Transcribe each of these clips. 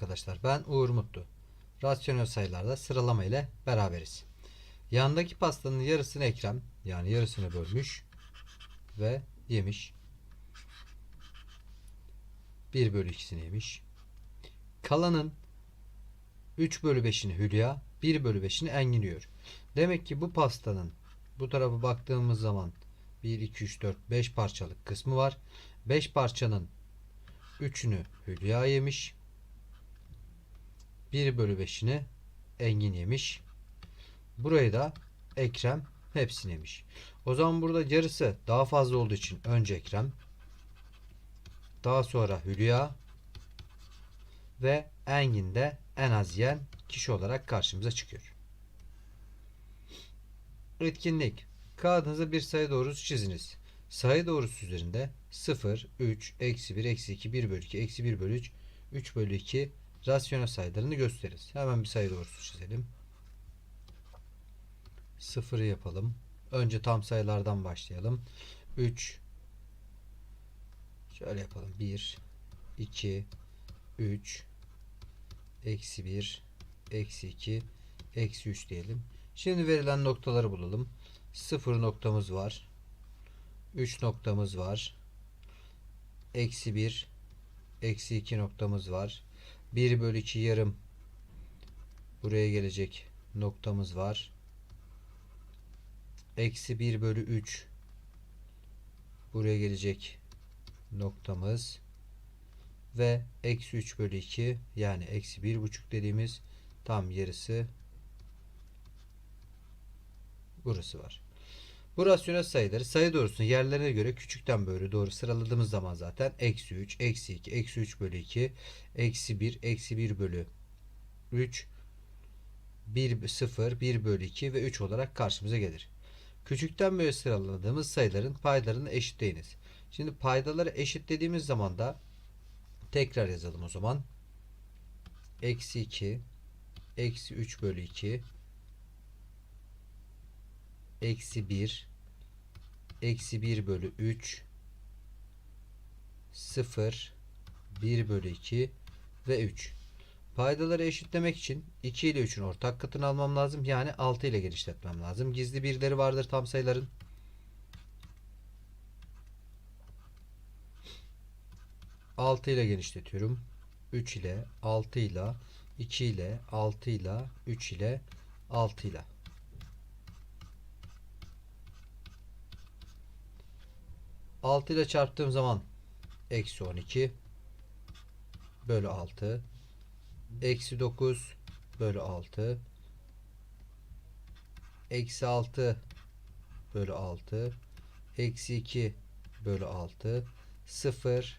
arkadaşlar ben Uğur Mutlu. Rasyonel sayılarda sıralama ile beraberiz. Yandaki pastanın yarısını Ekrem yani yarısını bölmüş ve yemiş. 1 bölü 2'sini yemiş. Kalanın 3 bölü 5'ini Hülya 1 bölü 5'ini Engin yiyor. Demek ki bu pastanın bu tarafa baktığımız zaman 1, 2, 3, 4, 5 parçalık kısmı var. 5 parçanın 3'ünü Hülya yemiş. 1 bölü 5'ini Engin yemiş. Burayı da Ekrem hepsini yemiş. O zaman burada yarısı daha fazla olduğu için önce Ekrem. Daha sonra Hülya. Ve Engin de en az yiyen kişi olarak karşımıza çıkıyor. Etkinlik. Kağıdınıza bir sayı doğrusu çiziniz. Sayı doğrusu üzerinde 0, 3, eksi 1, eksi 2, 1 bölü 2, eksi 1 bölü 3, 3 bölü 2 rasyonel sayılarını gösteririz. Hemen bir sayı doğrusu çizelim. 0'ı yapalım. Önce tam sayılardan başlayalım. 3 Şöyle yapalım. 1 2 3 eksi 1 eksi 2 eksi 3 diyelim. Şimdi verilen noktaları bulalım. 0 noktamız var. 3 noktamız var. Eksi 1 eksi 2 noktamız var. 1 bölü 2 yarım buraya gelecek noktamız var. Eksi 1 bölü 3 buraya gelecek noktamız ve eksi 3 bölü 2 yani eksi 1,5 dediğimiz tam yarısı burası var. Bu rasyonel sayıları sayı doğrusunun yerlerine göre küçükten böyle doğru sıraladığımız zaman zaten eksi 3, eksi 2, eksi 3 bölü 2, eksi 1, eksi 1 bölü 3, 1, 0, 1 bölü 2 ve 3 olarak karşımıza gelir. Küçükten böyle sıraladığımız sayıların paylarını eşitleyiniz. Şimdi paydaları eşitlediğimiz zaman da tekrar yazalım o zaman. Eksi 2, eksi 3 bölü 2, eksi 1 eksi 1 bölü 3 0 1 bölü 2 ve 3 paydaları eşitlemek için 2 ile 3'ün ortak katını almam lazım. Yani 6 ile genişletmem lazım. Gizli birleri vardır tam sayıların. Altı ile genişletiyorum. 3 ile 6 ile 2 ile 6 ile 3 ile 6 ile Altı ile çarptığım zaman eksi 12 bölü 6 eksi 9 bölü 6 eksi 6 bölü 6 eksi 2 bölü 6 0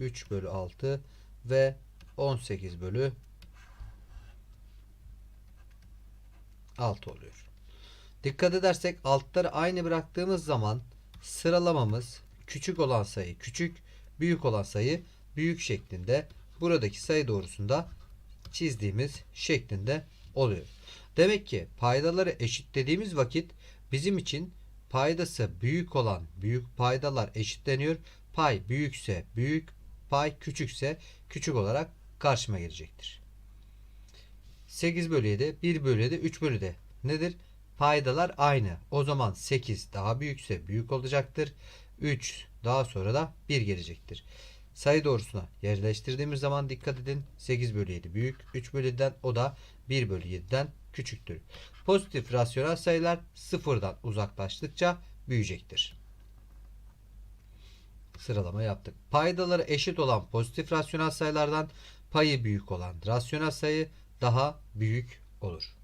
3 bölü 6 ve 18 bölü 6 oluyor. Dikkat edersek altları aynı bıraktığımız zaman sıralamamız küçük olan sayı küçük, büyük olan sayı büyük şeklinde buradaki sayı doğrusunda çizdiğimiz şeklinde oluyor. Demek ki paydaları eşitlediğimiz vakit bizim için paydası büyük olan büyük paydalar eşitleniyor. Pay büyükse büyük, pay küçükse küçük olarak karşıma gelecektir. 8 bölü 7, 1 bölü 7, 3 bölü de nedir? Paydalar aynı. O zaman 8 daha büyükse büyük olacaktır. 3 daha sonra da 1 gelecektir. Sayı doğrusuna yerleştirdiğimiz zaman dikkat edin 8 bölü 7 büyük 3 bölü 7'den o da 1 bölü 7'den küçüktür. Pozitif rasyonel sayılar sıfırdan uzaklaştıkça büyüyecektir. Sıralama yaptık. Paydaları eşit olan pozitif rasyonel sayılardan payı büyük olan rasyonel sayı daha büyük olur.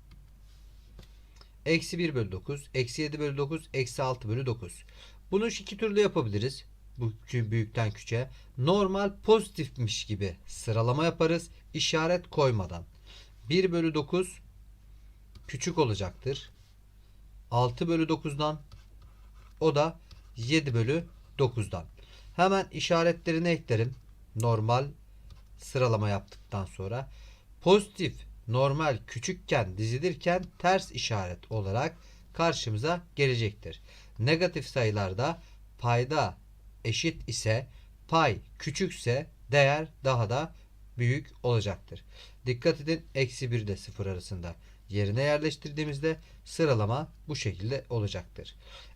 Eksi 1 bölü 9, eksi 7 bölü 9, eksi 6 bölü 9. Bunu iki türlü yapabiliriz. Bu büyükten küçüğe. Normal pozitifmiş gibi sıralama yaparız. işaret koymadan. 1 bölü 9 küçük olacaktır. 6 bölü 9'dan o da 7 bölü 9'dan. Hemen işaretlerini eklerim. Normal sıralama yaptıktan sonra. Pozitif normal küçükken dizilirken ters işaret olarak karşımıza gelecektir. Negatif sayılarda payda eşit ise pay küçükse değer daha da büyük olacaktır. Dikkat edin eksi 1 ile 0 arasında yerine yerleştirdiğimizde sıralama bu şekilde olacaktır.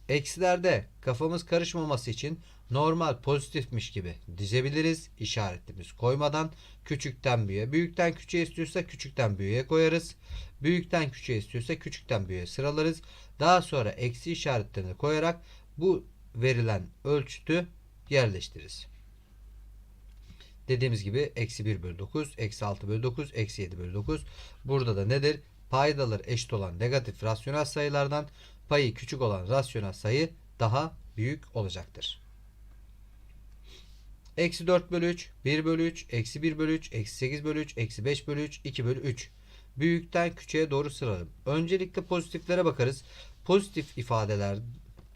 Eksilerde kafamız karışmaması için normal pozitifmiş gibi dizebiliriz. İşaretimiz koymadan küçükten büyüğe. Büyükten küçüğe istiyorsa küçükten büyüğe koyarız. Büyükten küçüğe istiyorsa küçükten büyüğe sıralarız. Daha sonra eksi işaretlerini koyarak bu verilen ölçütü yerleştiririz. Dediğimiz gibi eksi 1 bölü 9, eksi 6 bölü 9, eksi 7 bölü 9. Burada da nedir? Paydaları eşit olan negatif rasyonel sayılardan payı küçük olan rasyonel sayı daha büyük olacaktır. Eksi 4 bölü 3, 1 bölü 3, eksi 1 bölü 3, eksi 8 bölü 3, eksi 5 bölü 3, 2 bölü 3. Büyükten küçüğe doğru sıralayalım. Öncelikle pozitiflere bakarız. Pozitif ifadeler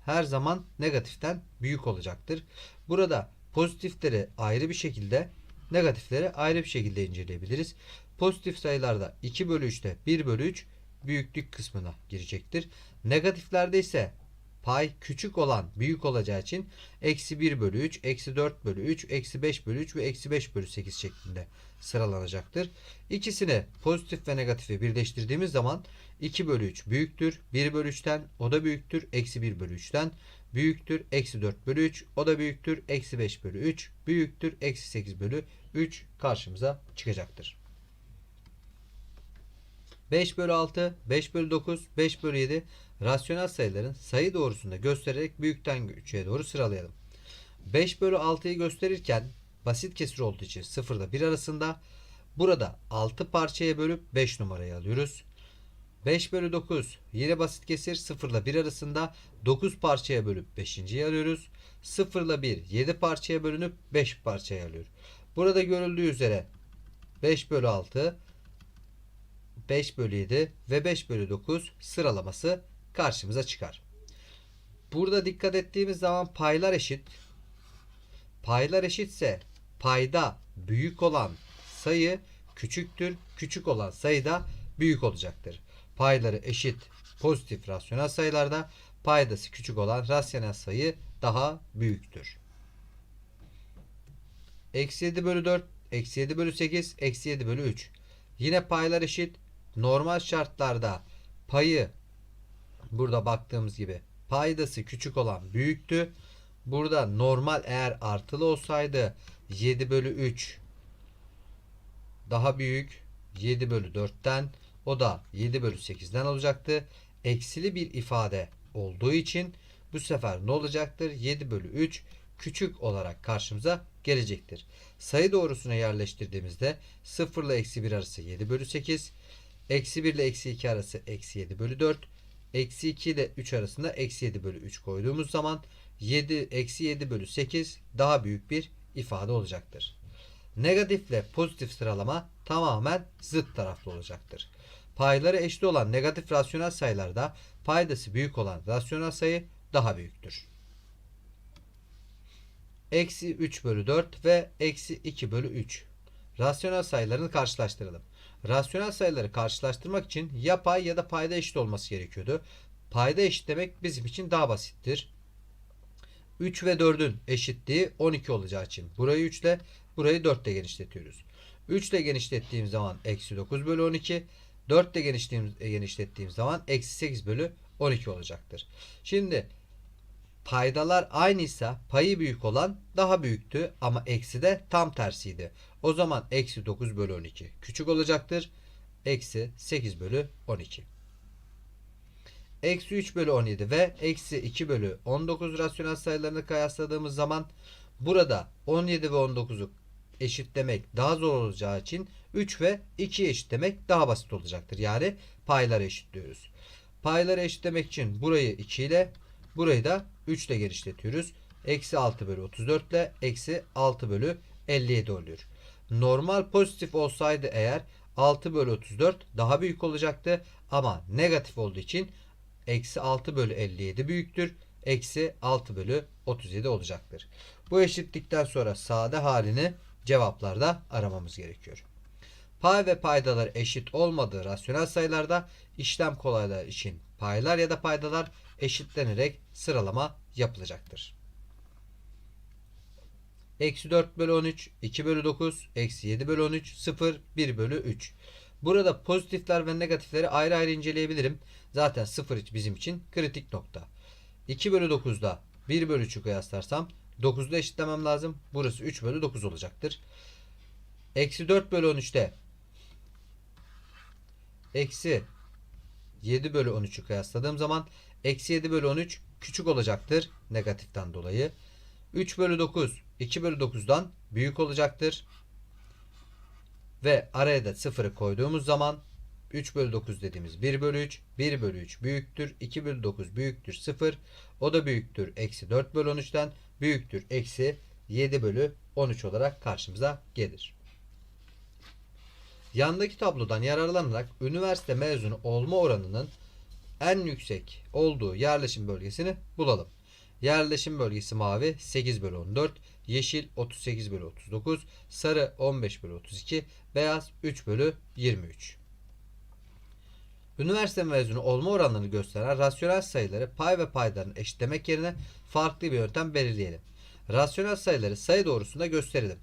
her zaman negatiften büyük olacaktır. Burada pozitifleri ayrı bir şekilde negatifleri ayrı bir şekilde inceleyebiliriz. Pozitif sayılarda 2 bölü 3'te 1 bölü 3 büyüklük kısmına girecektir. Negatiflerde ise pay küçük olan büyük olacağı için eksi 1 bölü 3, eksi 4 bölü 3, eksi 5 bölü 3 ve eksi 5 bölü 8 şeklinde sıralanacaktır. İkisini pozitif ve negatifi birleştirdiğimiz zaman 2 bölü 3 büyüktür. 1 bölü 3'ten o da büyüktür. Eksi 1 bölü 3'ten büyüktür. Eksi 4 bölü 3 o da büyüktür. Eksi 5 bölü 3 büyüktür. Eksi 8 bölü 3 karşımıza çıkacaktır. 5 bölü 6, 5 bölü 9, 5 bölü 7 rasyonel sayıların sayı doğrusunda göstererek büyükten küçüğe doğru sıralayalım. 5 bölü 6'yı gösterirken basit kesir olduğu için 0 ile 1 arasında burada 6 parçaya bölüp 5 numarayı alıyoruz. 5 bölü 9 yine basit kesir 0 ile 1 arasında 9 parçaya bölüp 5.yi alıyoruz. 0 ile 1 7 parçaya bölünüp 5 parçaya alıyor. Burada görüldüğü üzere 5 bölü 6 5 bölü 7 ve 5 bölü 9 sıralaması karşımıza çıkar. Burada dikkat ettiğimiz zaman paylar eşit. Paylar eşitse payda büyük olan sayı küçüktür. Küçük olan sayı da büyük olacaktır. Payları eşit pozitif rasyonel sayılarda paydası küçük olan rasyonel sayı daha büyüktür. Eksi 7 bölü 4, eksi 7 bölü 8, eksi 7 bölü 3. Yine paylar eşit. Normal şartlarda payı burada baktığımız gibi paydası küçük olan büyüktü. Burada normal eğer artılı olsaydı 7 bölü 3 daha büyük 7 bölü 4'ten o da 7 bölü 8'den olacaktı. Eksili bir ifade olduğu için bu sefer ne olacaktır? 7 bölü 3 küçük olarak karşımıza gelecektir. Sayı doğrusuna yerleştirdiğimizde 0 ile eksi 1 arası 7 bölü 8. Eksi 1 ile eksi 2 arası eksi 7 bölü 4. Eksi 2 ile 3 arasında eksi 7 bölü 3 koyduğumuz zaman 7 eksi 7 bölü 8 daha büyük bir ifade olacaktır. Negatifle pozitif sıralama tamamen zıt taraflı olacaktır. Payları eşit olan negatif rasyonel sayılarda paydası büyük olan rasyonel sayı daha büyüktür. Eksi 3 bölü 4 ve eksi 2 bölü 3. Rasyonel sayılarını karşılaştıralım. Rasyonel sayıları karşılaştırmak için ya pay ya da payda eşit olması gerekiyordu. Payda eşit demek bizim için daha basittir. 3 ve 4'ün eşitliği 12 olacağı için burayı 3 ile burayı 4 ile genişletiyoruz. 3 ile genişlettiğim zaman eksi 9 bölü 12. 4 ile genişlettiğim, genişlettiğim zaman eksi 8 bölü 12 olacaktır. Şimdi paydalar aynıysa payı büyük olan daha büyüktü ama eksi de tam tersiydi. O zaman eksi 9 bölü 12 küçük olacaktır. Eksi 8 bölü 12. Eksi 3 bölü 17 ve eksi 2 bölü 19 rasyonel sayılarını kıyasladığımız zaman burada 17 ve 19'u eşitlemek daha zor olacağı için 3 ve 2'yi eşitlemek daha basit olacaktır. Yani payları eşitliyoruz. Payları eşitlemek için burayı 2 ile burayı da 3 ile genişletiyoruz. Eksi 6 bölü 34 ile eksi 6 bölü 57 oluyor. Normal pozitif olsaydı eğer 6 bölü 34 daha büyük olacaktı. Ama negatif olduğu için eksi 6 bölü 57 büyüktür. Eksi 6 bölü 37 olacaktır. Bu eşitlikten sonra sade halini cevaplarda aramamız gerekiyor. Pay ve paydalar eşit olmadığı rasyonel sayılarda işlem kolaylığı için paylar ya da paydalar eşitlenerek sıralama yapılacaktır. Eksi 4 bölü 13, 2 bölü 9, eksi 7 bölü 13, 0, 1 bölü 3. Burada pozitifler ve negatifleri ayrı ayrı inceleyebilirim. Zaten 0 bizim için kritik nokta. 2 bölü 9'da 1 bölü 3'ü kıyaslarsam 9'da eşitlemem lazım. Burası 3 bölü 9 olacaktır. Eksi 4 bölü 13'te eksi 7 bölü 13'ü kıyasladığım zaman eksi 7 bölü 13 küçük olacaktır negatiften dolayı. 3 bölü 9 2 bölü 9'dan büyük olacaktır. Ve araya da sıfırı koyduğumuz zaman 3 bölü 9 dediğimiz 1 bölü 3. 1 bölü 3 büyüktür. 2 bölü 9 büyüktür 0. O da büyüktür. Eksi 4 bölü 13'ten büyüktür. Eksi 7 bölü 13 olarak karşımıza gelir. Yandaki tablodan yararlanarak üniversite mezunu olma oranının en yüksek olduğu yerleşim bölgesini bulalım. Yerleşim bölgesi mavi 8 bölü 14, yeşil 38 bölü 39, sarı 15 bölü 32, beyaz 3 bölü 23. Üniversite mezunu olma oranını gösteren rasyonel sayıları pay ve paydarını eşitlemek yerine farklı bir yöntem belirleyelim. Rasyonel sayıları sayı doğrusunda gösterelim.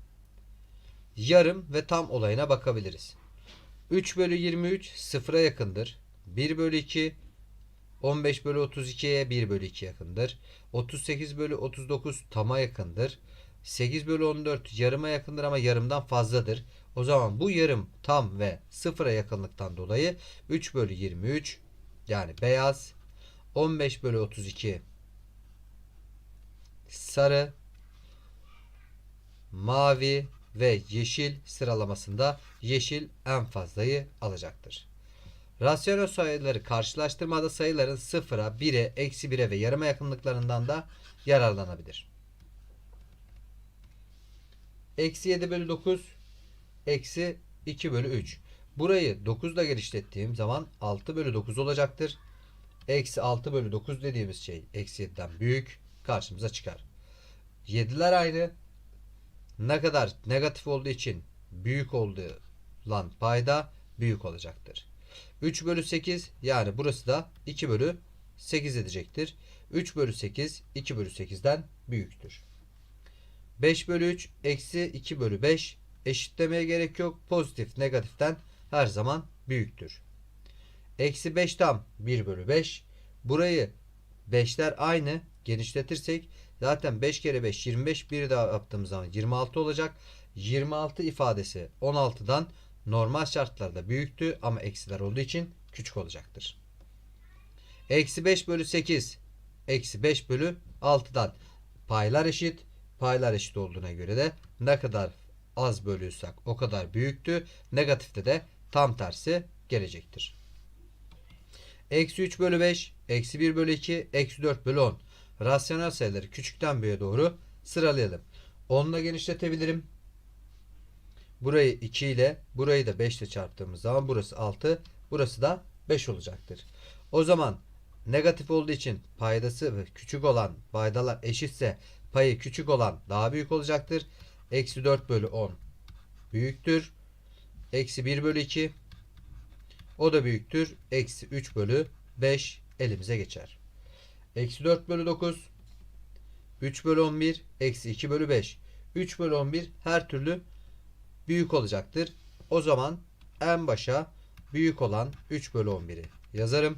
Yarım ve tam olayına bakabiliriz. 3 bölü 23 sıfıra yakındır. 1 bölü 2 15 bölü 32'ye 1 bölü 2 yakındır. 38 bölü 39 tama yakındır. 8 bölü 14 yarıma yakındır ama yarımdan fazladır. O zaman bu yarım tam ve sıfıra yakınlıktan dolayı 3 bölü 23 yani beyaz 15 bölü 32 sarı mavi ve yeşil sıralamasında yeşil en fazlayı alacaktır. Rasyonel sayıları karşılaştırmada sayıların sıfıra, 1'e, eksi 1'e ve yarıma yakınlıklarından da yararlanabilir. Eksi 7 bölü 9, eksi 2 bölü 3. Burayı 9 ile genişlettiğim zaman 6 bölü 9 olacaktır. Eksi 6 bölü 9 dediğimiz şey eksi 7'den büyük karşımıza çıkar. 7'ler aynı. Ne kadar negatif olduğu için büyük olduğu lan payda büyük olacaktır. 3 bölü 8 yani burası da 2 bölü 8 edecektir. 3 bölü 8 2 bölü 8'den büyüktür. 5 bölü 3 eksi 2 bölü 5 eşitlemeye gerek yok. Pozitif negatiften her zaman büyüktür. Eksi 5 tam 1 bölü 5. Burayı 5'ler aynı genişletirsek zaten 5 kere 5 25 bir daha yaptığımız zaman 26 olacak. 26 ifadesi 16'dan normal şartlarda büyüktü ama eksiler olduğu için küçük olacaktır. Eksi 5 bölü 8 eksi 5 bölü 6'dan paylar eşit. Paylar eşit olduğuna göre de ne kadar az bölüyorsak o kadar büyüktü. Negatifte de tam tersi gelecektir. Eksi 3 bölü 5, eksi 1 bölü 2, eksi 4 bölü 10. Rasyonel sayıları küçükten büyüğe doğru sıralayalım. 10 ile genişletebilirim. Burayı 2 ile burayı da 5 ile çarptığımız zaman burası 6 burası da 5 olacaktır. O zaman negatif olduğu için paydası küçük olan paydalar eşitse payı küçük olan daha büyük olacaktır. Eksi 4 bölü 10 büyüktür. Eksi 1 bölü 2 o da büyüktür. Eksi 3 bölü 5 elimize geçer. Eksi 4 bölü 9 3 bölü 11 eksi 2 bölü 5 3 bölü 11 her türlü büyük olacaktır. O zaman en başa büyük olan 3 bölü 11'i yazarım.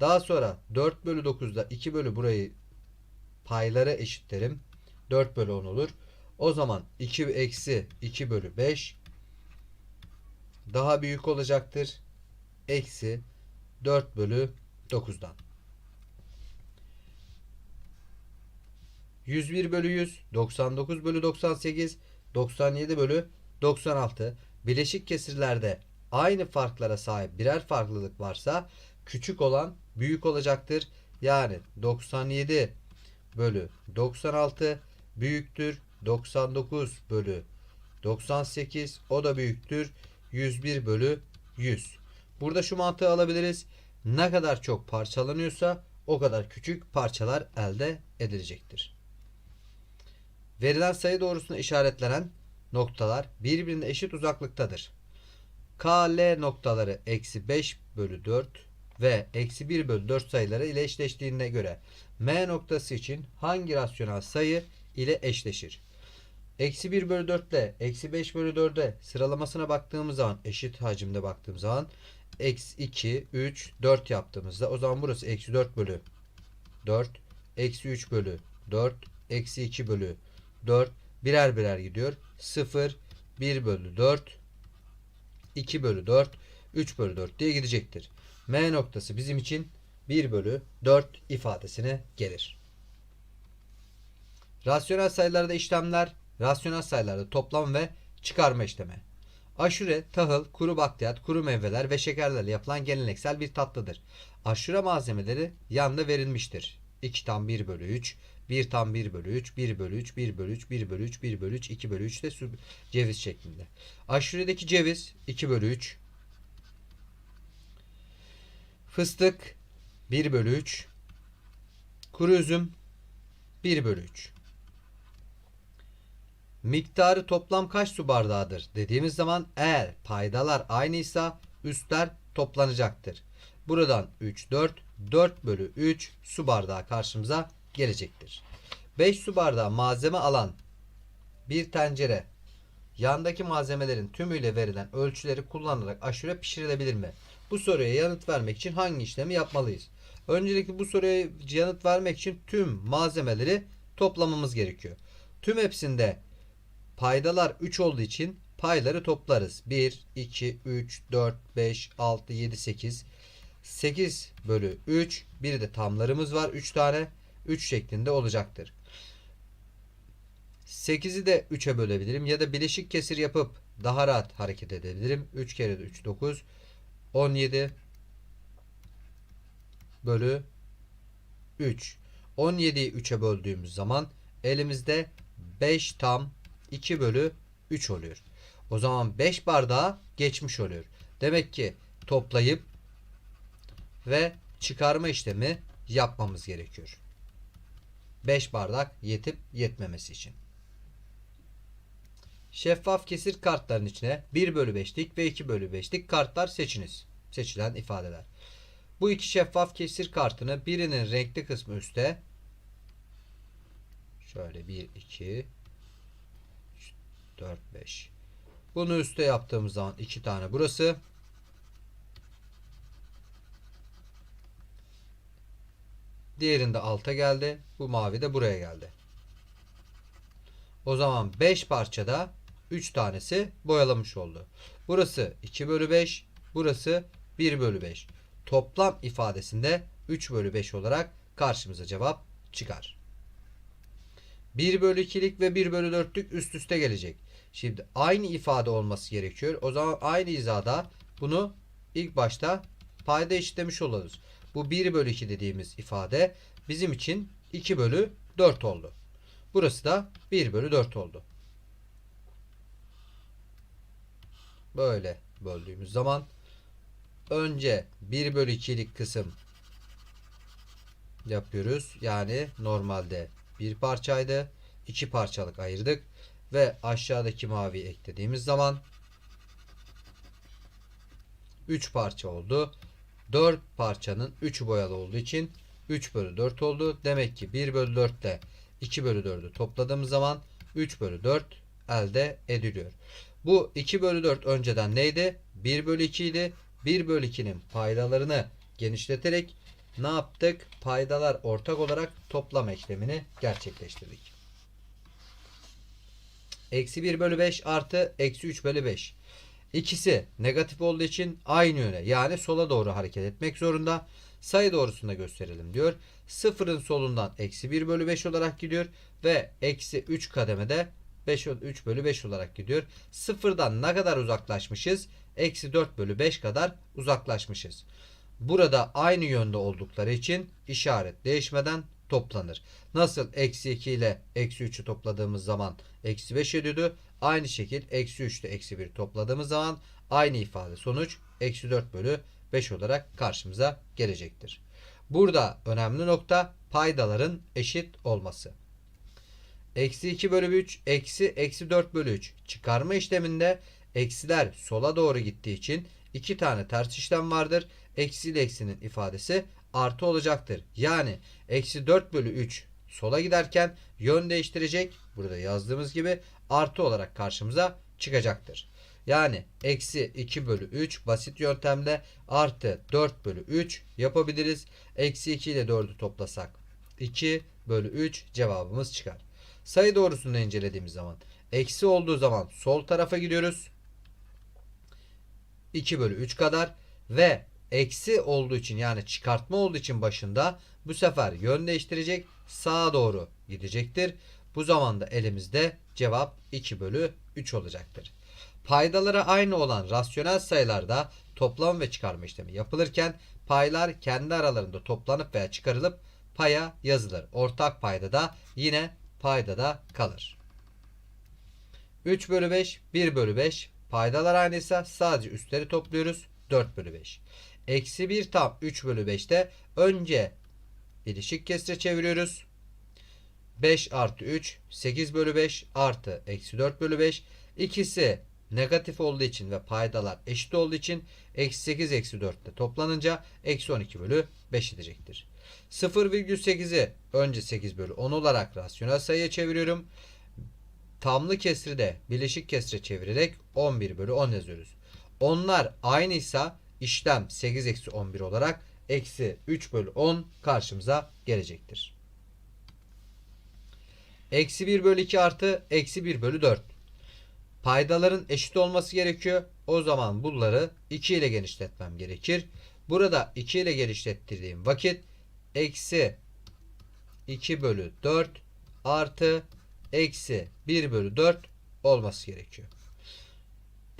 Daha sonra 4 bölü 9'da 2 bölü burayı paylara eşitlerim. 4 bölü 10 olur. O zaman 2 eksi 2 bölü 5 daha büyük olacaktır. Eksi 4 bölü 9'dan. 101 bölü 100, 99 bölü 98, 97 bölü 96. Bileşik kesirlerde aynı farklara sahip birer farklılık varsa küçük olan büyük olacaktır. Yani 97 bölü 96 büyüktür. 99 bölü 98 o da büyüktür. 101 bölü 100. Burada şu mantığı alabiliriz. Ne kadar çok parçalanıyorsa o kadar küçük parçalar elde edilecektir. Verilen sayı doğrusuna işaretlenen noktalar birbirine eşit uzaklıktadır. K, L noktaları eksi 5 bölü 4 ve eksi 1 bölü 4 sayıları ile eşleştiğine göre M noktası için hangi rasyonel sayı ile eşleşir? Eksi 1 bölü 4 ile eksi 5 bölü 4'e sıralamasına baktığımız zaman eşit hacimde baktığım zaman eksi 2, 3, 4 yaptığımızda o zaman burası eksi 4 bölü 4, eksi 3 bölü 4, eksi 2 bölü 4 birer birer gidiyor. 0, 1 bölü 4, 2 bölü 4, 3 bölü 4 diye gidecektir. M noktası bizim için 1 bölü 4 ifadesine gelir. Rasyonel sayılarda işlemler, rasyonel sayılarda toplam ve çıkarma işlemi. Aşure, tahıl, kuru bakliyat, kuru meyveler ve şekerlerle yapılan geleneksel bir tatlıdır. Aşure malzemeleri yanda verilmiştir. 2 tam 1 bölü 3, 1 tam 1 bölü 3, 1 bölü 3, 1 bölü 3, 1 bölü 3, 1 bölü 3, 2 bölü 3 de ceviz şeklinde. Aşuredeki ceviz 2 bölü 3. Fıstık 1 bölü 3. Kuru üzüm 1 bölü 3. Miktarı toplam kaç su bardağıdır dediğimiz zaman eğer paydalar aynıysa üstler toplanacaktır. Buradan 3 4 4 bölü 3 su bardağı karşımıza gelecektir. 5 su bardağı malzeme alan bir tencere yandaki malzemelerin tümüyle verilen ölçüleri kullanarak aşure pişirilebilir mi? Bu soruya yanıt vermek için hangi işlemi yapmalıyız? Öncelikle bu soruya yanıt vermek için tüm malzemeleri toplamamız gerekiyor. Tüm hepsinde paydalar 3 olduğu için payları toplarız. 1, 2, 3, 4, 5, 6, 7, 8. 8 bölü 3. Bir de tamlarımız var 3 tane. 3 şeklinde olacaktır. 8'i de 3'e bölebilirim ya da bileşik kesir yapıp daha rahat hareket edebilirim. 3 kere de 3 9 17 bölü 3. 17'yi 3'e böldüğümüz zaman elimizde 5 tam 2 bölü 3 oluyor. O zaman 5 bardağı geçmiş oluyor. Demek ki toplayıp ve çıkarma işlemi yapmamız gerekiyor. 5 bardak yetip yetmemesi için. Şeffaf kesir kartların içine 1 bölü 5'lik ve 2 bölü 5'lik kartlar seçiniz. Seçilen ifadeler. Bu iki şeffaf kesir kartını birinin renkli kısmı üstte şöyle 1 2 4 5 bunu üste yaptığımız zaman iki tane burası. Diğerinde alta geldi. Bu mavi de buraya geldi. O zaman 5 parçada 3 tanesi boyalamış oldu. Burası 2 bölü 5 burası 1 bölü 5 toplam ifadesinde 3 bölü 5 olarak karşımıza cevap çıkar. 1 bölü 2'lik ve 1 bölü 4'lük üst üste gelecek. Şimdi aynı ifade olması gerekiyor. O zaman aynı hizada bunu ilk başta payda eşitlemiş oluruz. Bu 1 bölü 2 dediğimiz ifade bizim için 2 bölü 4 oldu. Burası da 1 bölü 4 oldu. Böyle böldüğümüz zaman önce 1 bölü 2'lik kısım yapıyoruz. Yani normalde bir parçaydı. iki parçalık ayırdık. Ve aşağıdaki mavi eklediğimiz zaman 3 parça oldu. 4 parçanın 3'ü boyalı olduğu için 3 bölü 4 oldu. Demek ki 1 bölü 4 ile 2 bölü 4'ü topladığımız zaman 3 bölü 4 elde ediliyor. Bu 2 bölü 4 önceden neydi? 1 bölü 2 idi. 1 bölü 2'nin paydalarını genişleterek ne yaptık? Paydalar ortak olarak toplama işlemini gerçekleştirdik. Eksi 1 bölü 5 artı eksi 3 bölü 5. İkisi negatif olduğu için aynı yöne yani sola doğru hareket etmek zorunda. Sayı doğrusunda gösterelim diyor. Sıfırın solundan eksi 1 bölü 5 olarak gidiyor. Ve eksi 3 kademede 5, 3 bölü 5 olarak gidiyor. Sıfırdan ne kadar uzaklaşmışız? Eksi 4 bölü 5 kadar uzaklaşmışız. Burada aynı yönde oldukları için işaret değişmeden toplanır. Nasıl eksi 2 ile eksi 3'ü topladığımız zaman eksi 5 ediyordu. Aynı şekil eksi 3 ile eksi 1 topladığımız zaman aynı ifade sonuç eksi 4 bölü 5 olarak karşımıza gelecektir. Burada önemli nokta paydaların eşit olması. Eksi 2 bölü 3 eksi eksi 4 bölü 3 çıkarma işleminde eksiler sola doğru gittiği için iki tane ters işlem vardır. Eksi ile eksinin ifadesi artı olacaktır. Yani eksi 4 bölü 3 sola giderken yön değiştirecek. Burada yazdığımız gibi artı olarak karşımıza çıkacaktır. Yani eksi 2 bölü 3 basit yöntemle artı 4 bölü 3 yapabiliriz. Eksi 2 ile 4'ü toplasak 2 bölü 3 cevabımız çıkar. Sayı doğrusunu incelediğimiz zaman eksi olduğu zaman sol tarafa gidiyoruz. 2 bölü 3 kadar ve eksi olduğu için yani çıkartma olduğu için başında bu sefer yön değiştirecek sağa doğru gidecektir. Bu zaman da elimizde cevap 2 bölü 3 olacaktır. Paydaları aynı olan rasyonel sayılarda toplam ve çıkarma işlemi yapılırken paylar kendi aralarında toplanıp veya çıkarılıp paya yazılır. Ortak payda da yine payda da kalır. 3 bölü 5, 1 bölü 5. Paydalar aynıysa sadece üstleri topluyoruz. 4 bölü 5. Eksi 1 tam 3 bölü 5'te önce bileşik kesre çeviriyoruz. 5 artı 3 8 bölü 5 artı eksi 4 bölü 5. İkisi negatif olduğu için ve paydalar eşit olduğu için eksi 8 eksi 4 ile toplanınca eksi 12 bölü 5 edecektir. 0,8'i önce 8 bölü 10 olarak rasyonel sayıya çeviriyorum. Tamlı kesri de bileşik kesre çevirerek 11 bölü 10 yazıyoruz. Onlar aynıysa işlem 8 eksi 11 olarak eksi 3 bölü 10 karşımıza gelecektir. Eksi 1 bölü 2 artı eksi 1 bölü 4. Paydaların eşit olması gerekiyor. O zaman bunları 2 ile genişletmem gerekir. Burada 2 ile genişlettirdiğim vakit eksi 2 bölü 4 artı eksi 1 bölü 4 olması gerekiyor.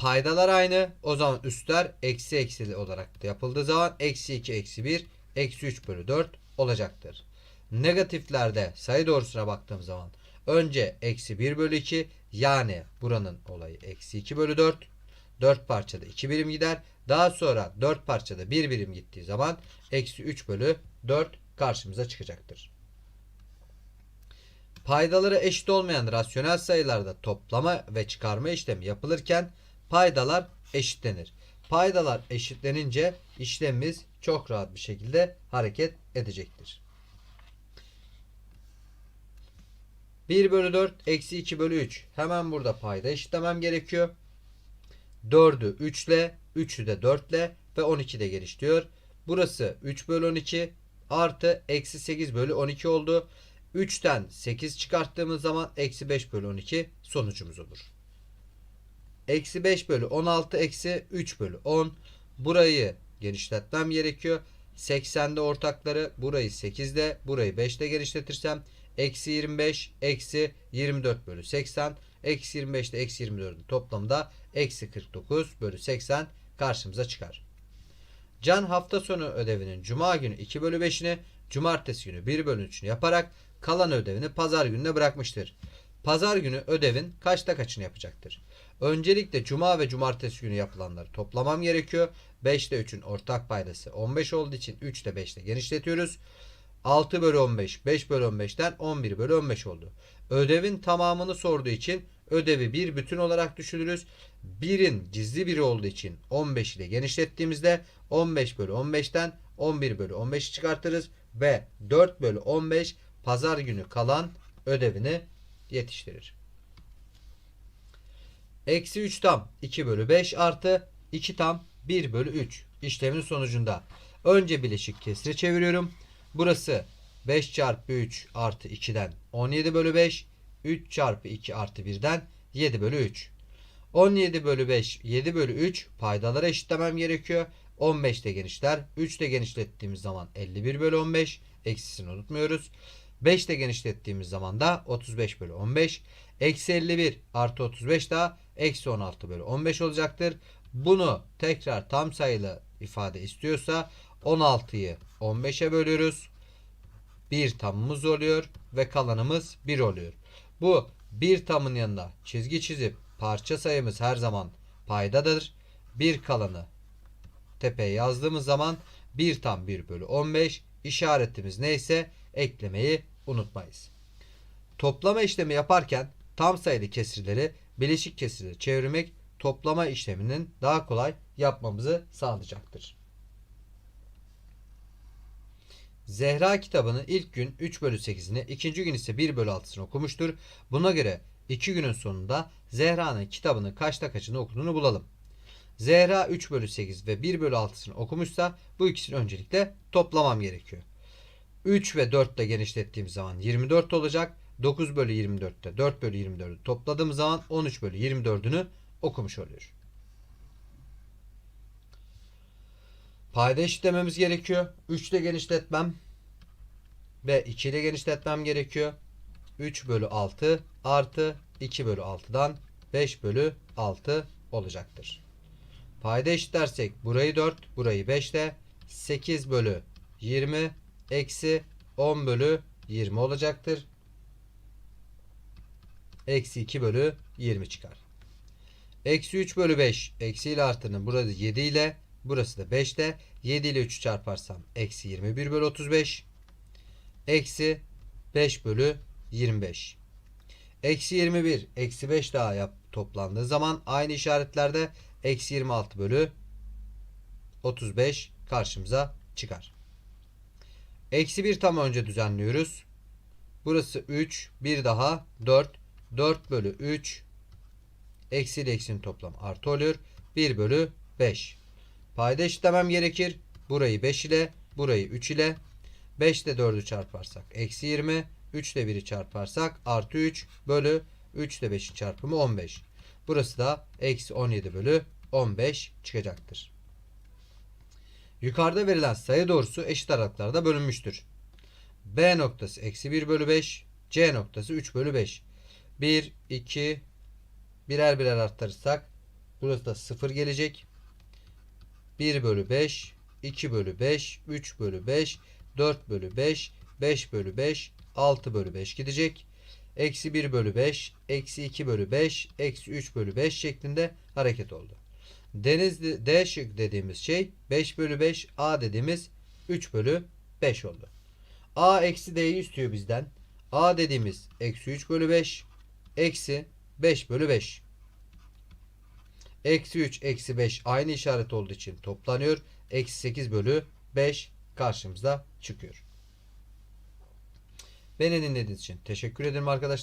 Paydalar aynı. O zaman üstler eksi eksili olarak da yapıldığı zaman eksi 2 eksi 1 eksi 3 bölü 4 olacaktır. Negatiflerde sayı doğrusuna baktığım zaman önce eksi 1 bölü 2 yani buranın olayı eksi 2 bölü 4. 4 parçada 2 birim gider. Daha sonra 4 parçada 1 birim gittiği zaman eksi 3 bölü 4 karşımıza çıkacaktır. Paydaları eşit olmayan rasyonel sayılarda toplama ve çıkarma işlemi yapılırken paydalar eşitlenir. Paydalar eşitlenince işlemimiz çok rahat bir şekilde hareket edecektir. 1 bölü 4 eksi 2 bölü 3. Hemen burada payda eşitlemem gerekiyor. 4'ü 3 ile 3'ü de 4 ile ve 12 de genişliyor. Burası 3 bölü 12 artı eksi 8 bölü 12 oldu. 3'ten 8 çıkarttığımız zaman eksi 5 bölü 12 sonucumuz olur. Eksi 5 bölü 16 eksi 3 bölü 10. Burayı genişletmem gerekiyor. 80'de ortakları burayı 8'de burayı 5'te genişletirsem eksi 25 eksi 24 bölü 80 eksi 25 ile eksi 24'ün toplamda eksi 49 bölü 80 karşımıza çıkar. Can hafta sonu ödevinin cuma günü 2 bölü 5'ini cumartesi günü 1 bölü 3'ünü yaparak kalan ödevini pazar gününe bırakmıştır. Pazar günü ödevin kaçta kaçını yapacaktır? Öncelikle cuma ve cumartesi günü yapılanları toplamam gerekiyor. 5 ile 3'ün ortak paydası 15 olduğu için 3 ile 5 ile genişletiyoruz. 6 bölü 15, 5 bölü 15'ten 11 bölü 15 oldu. Ödevin tamamını sorduğu için ödevi bir bütün olarak düşünürüz. 1'in gizli biri olduğu için 15 ile genişlettiğimizde 15 bölü 15'ten 11 bölü 15'i çıkartırız ve 4 bölü 15 pazar günü kalan ödevini yetiştirir. Eksi 3 tam 2 bölü 5 artı 2 tam 1 bölü 3 işlemin sonucunda önce bileşik kesre çeviriyorum. Burası 5 çarpı 3 artı 2'den 17 bölü 5 3 çarpı 2 artı 1'den 7 bölü 3 17 bölü 5 7 bölü 3 paydaları eşitlemem gerekiyor. 15 de genişler. 3 de genişlettiğimiz zaman 51 bölü 15 eksisini unutmuyoruz. 5 de genişlettiğimiz zaman da 35 bölü 15. Eksi 51 artı 35 daha eksi 16 bölü 15 olacaktır. Bunu tekrar tam sayılı ifade istiyorsa 16'yı 15'e bölüyoruz. 1 tamımız oluyor ve kalanımız 1 oluyor. Bu 1 tamın yanında çizgi çizip parça sayımız her zaman paydadır. 1 kalanı tepeye yazdığımız zaman 1 tam 1 bölü 15 işaretimiz neyse eklemeyi unutmayız. Toplama işlemi yaparken tam sayılı kesirleri bileşik kesirlere çevirmek toplama işleminin daha kolay yapmamızı sağlayacaktır. Zehra kitabını ilk gün 3 bölü 8'ini, ikinci gün ise 1 bölü 6'sını okumuştur. Buna göre 2 günün sonunda Zehra'nın kitabını kaçta kaçını okuduğunu bulalım. Zehra 3 bölü 8 ve 1 bölü 6'sını okumuşsa bu ikisini öncelikle toplamam gerekiyor. 3 ve 4 ile genişlettiğim zaman 24 olacak. 9 bölü 24'te 4 bölü 24'ü topladığım zaman 13 bölü 24'ünü okumuş oluyor. Payda eşitlememiz gerekiyor. 3 ile genişletmem ve 2 ile genişletmem gerekiyor. 3 bölü 6 artı 2 bölü 6'dan 5 bölü 6 olacaktır. Payda eşitlersek burayı 4, burayı 5 ile 8 bölü 20 eksi 10 bölü 20 olacaktır. Eksi 2 bölü 20 çıkar. Eksi 3 bölü 5 eksi ile artının burası 7 ile burası da 5 ile 7 ile 3'ü çarparsam eksi 21 bölü 35 eksi 5 bölü 25. Eksi 21 eksi 5 daha yap, toplandığı zaman aynı işaretlerde eksi 26 bölü 35 karşımıza çıkar. Eksi 1 tam önce düzenliyoruz. Burası 3. Bir daha 4. 4 bölü 3. Eksi ile eksinin toplamı artı oluyor. 1 bölü 5. Payda eşitlemem gerekir. Burayı 5 ile. Burayı 3 ile. 5 ile 4'ü çarparsak. Eksi 20. 3 ile 1'i çarparsak. Artı 3 bölü 3 ile 5'in çarpımı 15. Burası da eksi 17 bölü 15 çıkacaktır. Yukarıda verilen sayı doğrusu eşit aralıklarda bölünmüştür. B noktası eksi 1 bölü 5. C noktası 3 bölü 5. 1, 2, birer birer arttırırsak burası da 0 gelecek. 1 bölü 5, 2 bölü 5, 3 bölü 5, 4 bölü 5, 5 bölü 5, 6 bölü 5 gidecek. Eksi 1 bölü 5, eksi 2 bölü 5, eksi 3 bölü 5 şeklinde hareket oldu. Denizli D şık dediğimiz şey 5 bölü 5 A dediğimiz 3 bölü 5 oldu. A eksi D'yi istiyor bizden. A dediğimiz eksi 3 bölü 5 eksi 5 bölü 5. Eksi 3 eksi 5 aynı işaret olduğu için toplanıyor. Eksi 8 bölü 5 karşımıza çıkıyor. Beni dinlediğiniz için teşekkür ederim arkadaşlar.